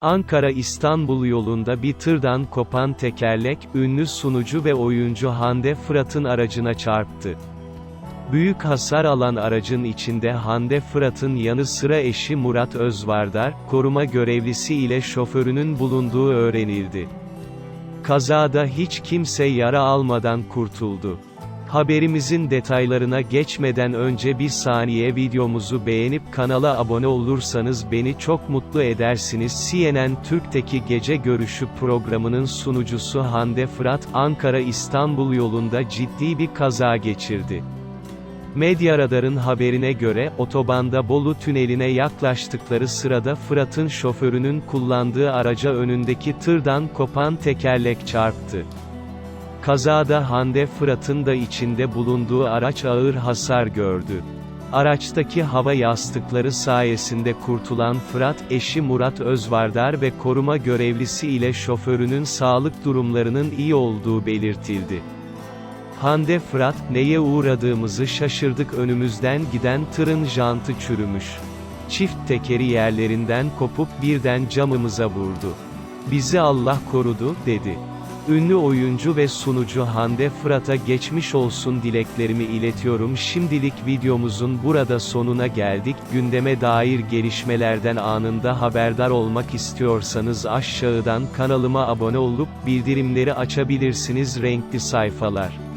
Ankara-İstanbul yolunda bir tırdan kopan tekerlek, ünlü sunucu ve oyuncu Hande Fırat'ın aracına çarptı. Büyük hasar alan aracın içinde Hande Fırat'ın yanı sıra eşi Murat Özvardar, koruma görevlisi ile şoförünün bulunduğu öğrenildi. Kazada hiç kimse yara almadan kurtuldu. Haberimizin detaylarına geçmeden önce bir saniye videomuzu beğenip kanala abone olursanız beni çok mutlu edersiniz. CNN Türk'teki Gece Görüşü programının sunucusu Hande Fırat, Ankara-İstanbul yolunda ciddi bir kaza geçirdi. Medya Radar'ın haberine göre, otobanda Bolu tüneline yaklaştıkları sırada Fırat'ın şoförünün kullandığı araca önündeki tırdan kopan tekerlek çarptı. Kazada Hande Fırat'ın da içinde bulunduğu araç ağır hasar gördü. Araçtaki hava yastıkları sayesinde kurtulan Fırat, eşi Murat Özvardar ve koruma görevlisi ile şoförünün sağlık durumlarının iyi olduğu belirtildi. Hande Fırat, neye uğradığımızı şaşırdık önümüzden giden tırın jantı çürümüş. Çift tekeri yerlerinden kopup birden camımıza vurdu. Bizi Allah korudu, dedi. Ünlü oyuncu ve sunucu Hande Fırat'a geçmiş olsun dileklerimi iletiyorum. Şimdilik videomuzun burada sonuna geldik. Gündeme dair gelişmelerden anında haberdar olmak istiyorsanız aşağıdan kanalıma abone olup bildirimleri açabilirsiniz. Renkli sayfalar